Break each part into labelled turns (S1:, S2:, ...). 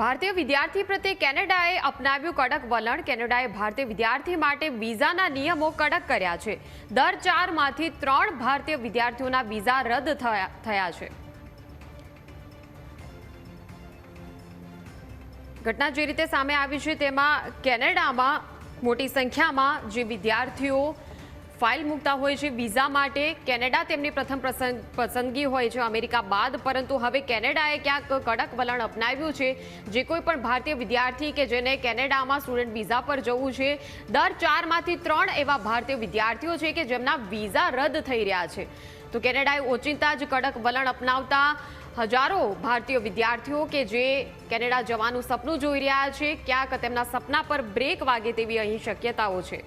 S1: ભારતીય વિદ્યાર્થી પ્રત્યે કેનેડાએ અપનાવ્યું કડક વલણ. કેનેડાએ ભારતીય વિદ્યાર્થી માટે વિઝાના નિયમો કડક કર્યા છે. દર ચારમાંથી ત્રણ ભારતીય વિદ્યાર્થીઓના વિઝા રદ થયા છે. ઘટના જે રીતે સામે આવી છે તેમાં કેનેડામાં મોટી સંખ્યામાં જે વિદ્યાર્થીઓ ફાઇલ મૂકતા હોય છે વિઝા માટે. કેનેડા તેમની પ્રથમ પસંદગી હોય છે અમેરિકા બાદ, પરંતુ હવે કેનેડાએ ક્યાંક કડક વલણ અપનાવ્યું છે. જે કોઈ પણ ભારતીય વિદ્યાર્થી કે જેને કેનેડામાં સ્ટુડન્ટ વિઝા પર જવું છે, દર ચારમાંથી ત્રણ એવા ભારતીય વિદ્યાર્થીઓ છે કે જેમના વિઝા રદ થઈ રહ્યા છે. તો કેનેડાએ ઓચિંતા જ કડક વલણ અપનાવતા હજારો ભારતીય વિદ્યાર્થીઓ કે જે કેનેડા જવાનું સપનું જોઈ રહ્યા છે, ક્યાંક તેમના સપના પર બ્રેક વાગે તેવી અહીં શક્યતાઓ છે.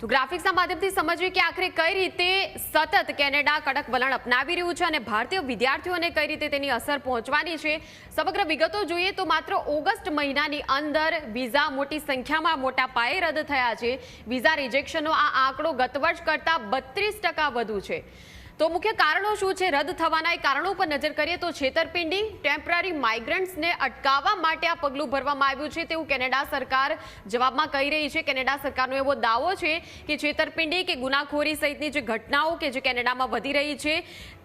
S1: તો ગ્રાફિક્સના માધ્યમથી સમજીએ કે આખરે કઈ રીતે સતત કેનેડા કડક વલણ અપનાવી રહ્યું છે અને ભારતીય વિદ્યાર્થીઓને કઈ રીતે તેની અસર પહોંચવાની છે. સમગ્ર વિગતો જોઈએ તો માત્ર ઓગસ્ટ મહિનાની અંદર વિઝા મોટી સંખ્યામાં મોટા પાયે રદ થયા છે. વિઝા રિજેક્શનનો આ આંકડો ગત વર્ષ કરતાં બત્રીસ વધુ છે. તો મુખ્ય કારણો શું છે? રદ થવાના એ કારણો પર નજર કરીએ તો છેતરપિંડી, ટેમ્પરરી માઇગ્રન્ટ્સને અટકાવવા માટે આ પગલું ભરવામાં આવ્યું છે તેવું કેનેડા સરકાર જવાબમાં કહી રહી છે. કેનેડા સરકારનો એવો દાવો છે કે છેતરપિંડી કે ગુનાખોરી સહિતની જે ઘટનાઓ કે જે કેનેડામાં વધી રહી છે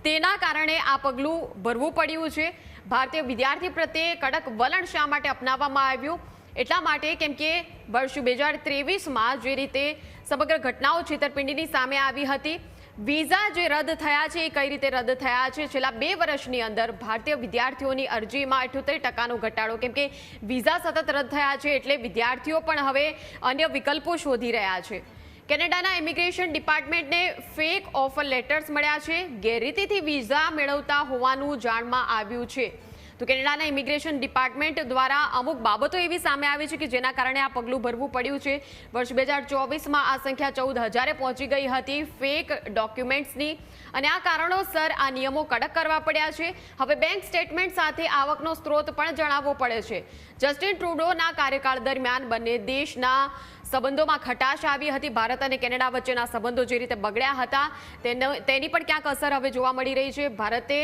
S1: તેના કારણે આ પગલું ભરવું પડ્યું છે. ભારતીય વિદ્યાર્થી પ્રત્યે કડક વલણ શા માટે અપનાવવામાં આવ્યું? એટલા માટે કેમ કે વર્ષ બે હજાર ત્રેવીસમાં જે રીતે સમગ્ર ઘટનાઓ છેતરપિંડીની સામે આવી હતી વિઝા જે રદ થયા છે, એ કઈ રીતે રદ થયા છે? છેલ્લા બે વર્ષની અંદર ભારતીય વિદ્યાર્થીઓની અરજીમાં અઠ્યોતેર ટકાનો ઘટાડો, કેમ કે વિઝા સતત રદ થયા છે એટલે વિદ્યાર્થીઓ પણ હવે અન્ય વિકલ્પો શોધી રહ્યા છે. કેનેડાના ઇમિગ્રેશન ડિપાર્ટમેન્ટને ફેક ઓફર લેટર્સ મળ્યા છે. ગેરરીતિથી વિઝા મેળવતા હોવાનું જાણમાં આવ્યું છે. તો કેનેડાના ઇમિગ્રેશન ડિપાર્ટમેન્ટ દ્વારા અમુક બાબતો એવી સામે આવી છે કે જેના કારણે આ પગલું ભરવું પડ્યું છે. વર્ષ બે હજાર ચોવીસમાં આ સંખ્યા ચૌદ હજારે પહોંચી ગઈ હતી ફેક ડોક્યુમેન્ટ્સની. અને આ કારણોસર આ નિયમો કડક કરવા પડ્યા છે. હવે બેંક સ્ટેટમેન્ટ સાથે આવકનો સ્ત્રોત પણ જણાવવો પડે છે. જસ્ટિન ટ્રુડોના કાર્યકાળ દરમિયાન બંને દેશના સંબંધોમાં ખટાશ આવી હતી. ભારત અને કેનેડા વચ્ચેના સંબંધો જે રીતે બગડ્યા હતા, તેનો પણ ક્યાંક અસર હવે જોવા મળી રહી છે. ભારતે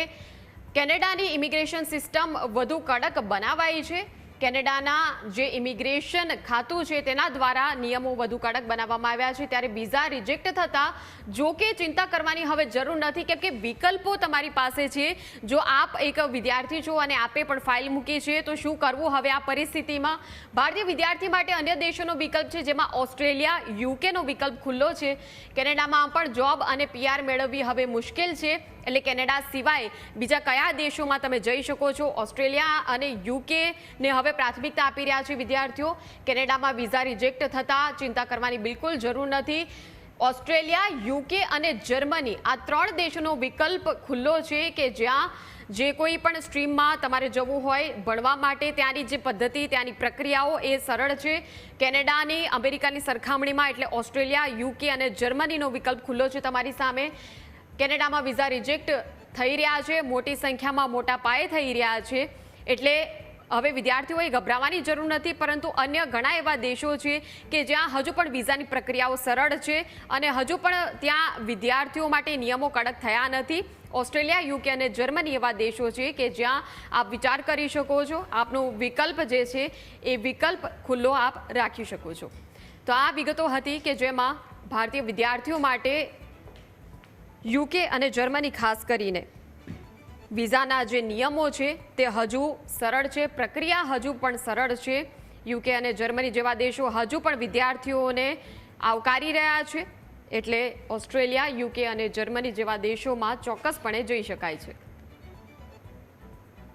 S1: કેનેડાની ઇમિગ્રેશન સિસ્ટમ વધુ કડક બનાવાઈ છે. કેનેડાના જે ઇમિગ્રેશન ખાતું છે તેના દ્વારા નિયમો વધુ કડક બનાવવામાં આવ્યા છે. ત્યારે વિઝા રિજેક્ટ થતાં જો કે ચિંતા કરવાની હવે જરૂર નથી, કેમ કે વિકલ્પો તમારી પાસે છે. જો આપ એક વિદ્યાર્થી છો અને આપે પણ ફાઇલ મૂકી છે, તો શું કરવું હવે આ પરિસ્થિતિમાં? ભારતીય વિદ્યાર્થી માટે અન્ય દેશોનો વિકલ્પ છે, જેમાં ઓસ્ટ્રેલિયા યુકેનો વિકલ્પ ખુલ્લો છે. કેનેડામાં પણ જોબ અને પીઆર મેળવવી હવે મુશ્કેલ છે. એટલે કેનેડા સિવાય બીજા કયા દેશોમાં તમે જઈ શકો છો? ઓસ્ટ્રેલિયા અને યુકેને હવે પ્રાથમિકતા આપી રહ્યા છે વિદ્યાર્થીઓ. કેનેડામાં વિઝા રિજેક્ટ થતાં ચિંતા કરવાની બિલકુલ જરૂર નથી. ઓસ્ટ્રેલિયા, યુકે અને જર્મની આ ત્રણ દેશોનો વિકલ્પ ખુલ્લો છે કે જ્યાં જે કોઈ પણ સ્ટ્રીમમાં તમારે જવું હોય, ભણવા માટે ત્યાંની જે પદ્ધતિ, ત્યાંની પ્રક્રિયાઓ એ સરળ છે. કેનેડાની અમેરિકાની સરખામણીમાં એટલે ઓસ્ટ્રેલિયા, યુકે અને જર્મનીનો વિકલ્પ ખુલ્લો છે તમારી સામે. કેનેડામાં વિઝા રિજેક્ટ થઈ રહ્યા છે. મોટી સંખ્યામાં મોટા પાયે થઈ રહ્યા છે. એટલે હવે વિદ્યાર્થીઓએ ગભરાવાની જરૂર નથી, પરંતુ અન્ય ઘણા એવા દેશો છે કે જ્યાં હજુ પણ વિઝાની પ્રક્રિયાઓ સરળ છે અને હજુ પણ ત્યાં વિદ્યાર્થીઓ માટે નિયમો કડક થયા નથી. ઓસ્ટ્રેલિયા, યુકે અને જર્મની એવા દેશો છે કે જ્યાં આપ વિચાર કરી શકો છો, આપનો વિકલ્પ જે છે એ વિકલ્પ ખુલ્લો આપ રાખી શકો છો. તો આ વિગતો હતી કે જેમાં ભારતીય વિદ્યાર્થીઓ માટે યુકે અને જર્મની ખાસ કરીને. વિઝાના જે નિયમો છે તે હજુ સરળ છે, પ્રક્રિયા હજુ પણ સરળ છે. યુકે અને જર્મની જેવા દેશો હજુ પણ વિદ્યાર્થીઓને આવકારી રહ્યા છે. એટલે ઓસ્ટ્રેલિયા, યુકે અને જર્મની જેવા દેશોમાં ચોક્કસપણે જઈ શકાય છે.